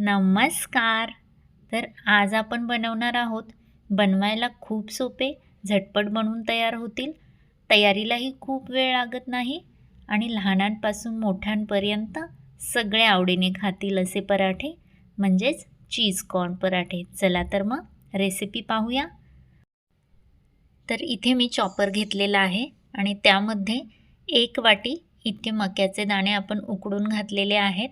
नमस्कार. तर आज आपण बनवणार आहोत बनवायला खूप सोपे झटपट बनवून तयार होतील. तयारीलाही खूप वेळ लागत नाही आणि लहानांपासून मोठ्यांपर्यंत सगळे आवडीने खातील असे पराठे म्हणजेच चीज कॉर्न पराठे. चला तर मग रेसिपी पाहूया. तर इथे मी चॉपर घेतलेला आहे आणि त्यामध्ये एक वाटी इतके मक्याचे दाणे आपण उकडून घातलेले आहेत.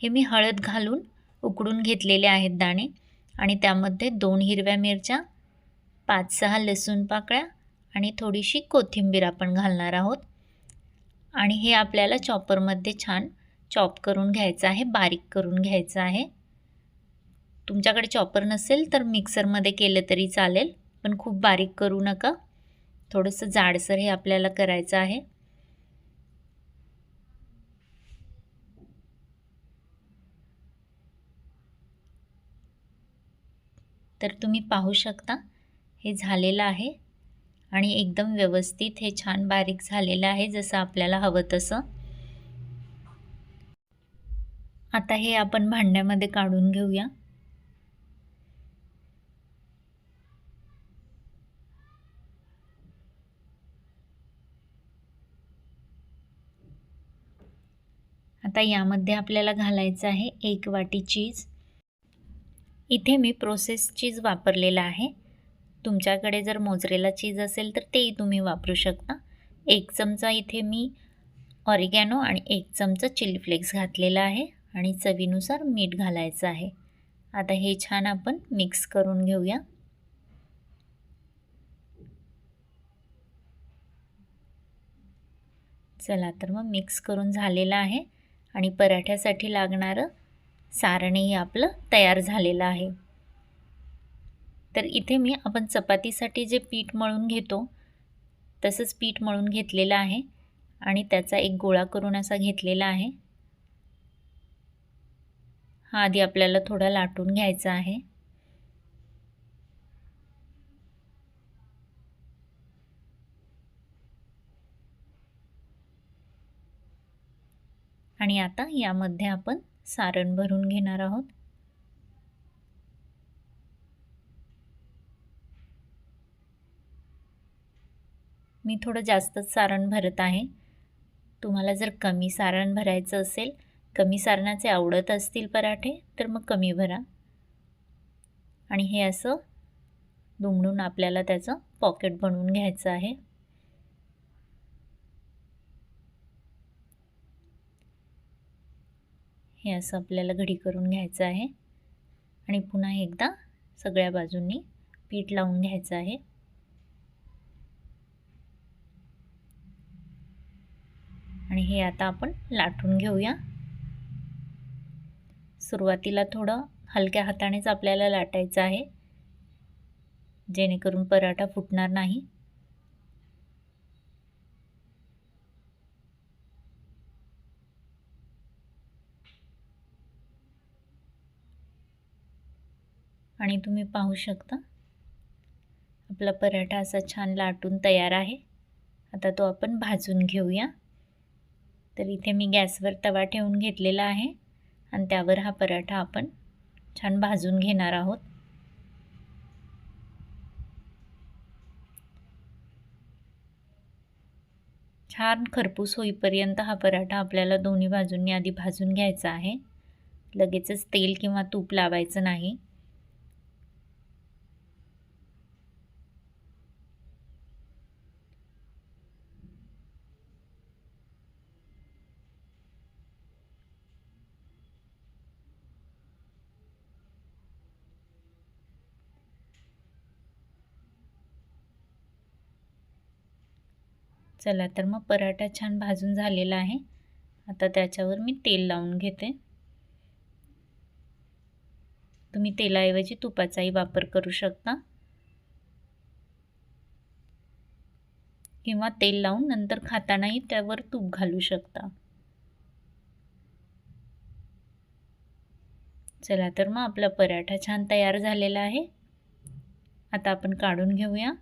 हे मी हळद घालून उकडून घेतलेले आहेत दाणे आणि त्यामध्ये दोन हिरव्या मिरच्या पाच सहा लसूण पाकळ्या आणि थोडीशी कोथिंबीर आपण घालणार आहोत. आणि हे आपल्याला चॉपरमध्ये छान चॉप करून घ्यायचं आहे बारीक करून घ्यायचं आहे. तुमच्याकडे चॉपर नसेल तर मिक्सरमध्ये केलं तरी चालेल पण खूप बारीक करू नका. थोडंसं जाडसर हे आपल्याला करायचं आहे. तर तुम्ही पाहू शकता हे झालेलं आहे. आणि एकदम व्यवस्थित हे छान बारीक झालेलं आहे जसं आपल्याला हवं तसं. आता हे आपण भांड्यामध्ये काढून घेऊया. आता यामध्ये आपल्याला घालायचं आहे एक वाटी चीज. इथे मी प्रोसेस चीज वापरलेला आहे. तुमच्याकडे जर मोजरेला चीज असेल तर तेही तुम्ही वापरू शकता. एक चमचा इथे मी ऑरिगॅनो आणि एक चमचा चिली फ्लेक्स घातलेला आहे आणि चवीनुसार मीठ घालायचं आहे. आता हे छान आपण मिक्स करून घेऊया. चला तर मग मिक्स करून झालेलं आहे आणि पराठ्यासाठी लागणारं सारणही आपलं तयार झालेलं आहे. तर इथे मी आपण चपातीसाठी जे पीठ मळून घेतो तसंच पीठ मळून घेतलेलं आहे आणि त्याचा एक गोळा करून असा घेतलेला आहे. हा आधी आपल्याला थोडा लाटून घ्यायचा आहे. आणि आता यामध्ये आपण सारण भरून घेणार आहोत. मी थोडं जास्तच सारण भरत आहे. तुम्हाला जर कमी सारण भरायचं असेल कमी सारणाचे आवडत असतील पराठे तर मग कमी भरा. आणि हे असं दुमडून आपल्याला त्याचं पॉकेट बनवून घ्यायचं आहे. हे असं आपल्याला घडी करून घ्यायचं आहे. आणि पुन्हा एकदा सगळ्या बाजूंनी पीठ लावून घ्यायचं आहे. आणि हे आता आपण लाटून घेऊया. सुरुवातीला थोडं हलक्या हातानेच आपल्याला लाटायचं आहे. जेणेकरून पराठा फुटणार नाही. आणि तुम्ही पाहू शकता. आपला पराठा असा छान लाटून तयार आहे. आता तो आपण भाजून घेऊया. तर इथे मी गॅसवर तवा ठेवून घेतलेला आहे. आणि त्यावर हा पराठा आपण छान भाजून घेणार आहोत. छान खरपूस होईपर्यंत हा पराठा आपल्याला दोन्ही बाजूंनी आधी भाजून घ्यायचा आहे. लगेचच तेल किंवा तूप लावायचं नाही. चला तर मग पराठा छान भाजून झालेला आहे. आता त्याच्यावर मी तेल लावून घेते. तुम्ही तेलाऐवजी तुपाचाही वापर करू शकता. किंवा तेल लावून नंतर खातानाही त्यावर तूप घालू शकता. चला तर मग आपला पराठा छान तयार झालेला आहे. आता आपण काढून घेऊया.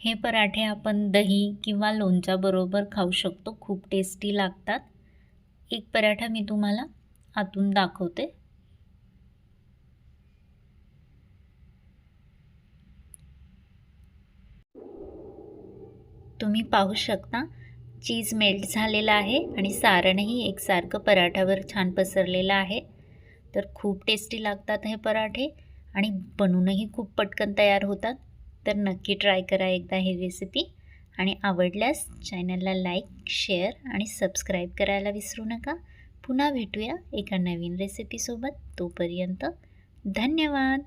हे पराठे आपण दही किंवा लोणच्याबरोबर खाऊ शकतो. खूप टेस्टी लागतात. एक पराठा मी तुम्हाला आतून दाखवते. तुम्ही पाहू शकता चीज मेल्ट झालेला आहे आणि सारणही एकसारखं पराठ्यावर छान पसरलेलं आहे. तर खूप टेस्टी लागतात हे पराठे आणि बनवूनही खूप पटकन तयार होतात. तर नक्की ट्राय करा एकदा ही रेसिपी आणि आवडल्यास चॅनलला लाईक शेअर आणि सबस्क्राईब करायला विसरू नका. पुन्हा भेटूया एका नवीन रेसिपीसोबत तोपर्यंत धन्यवाद!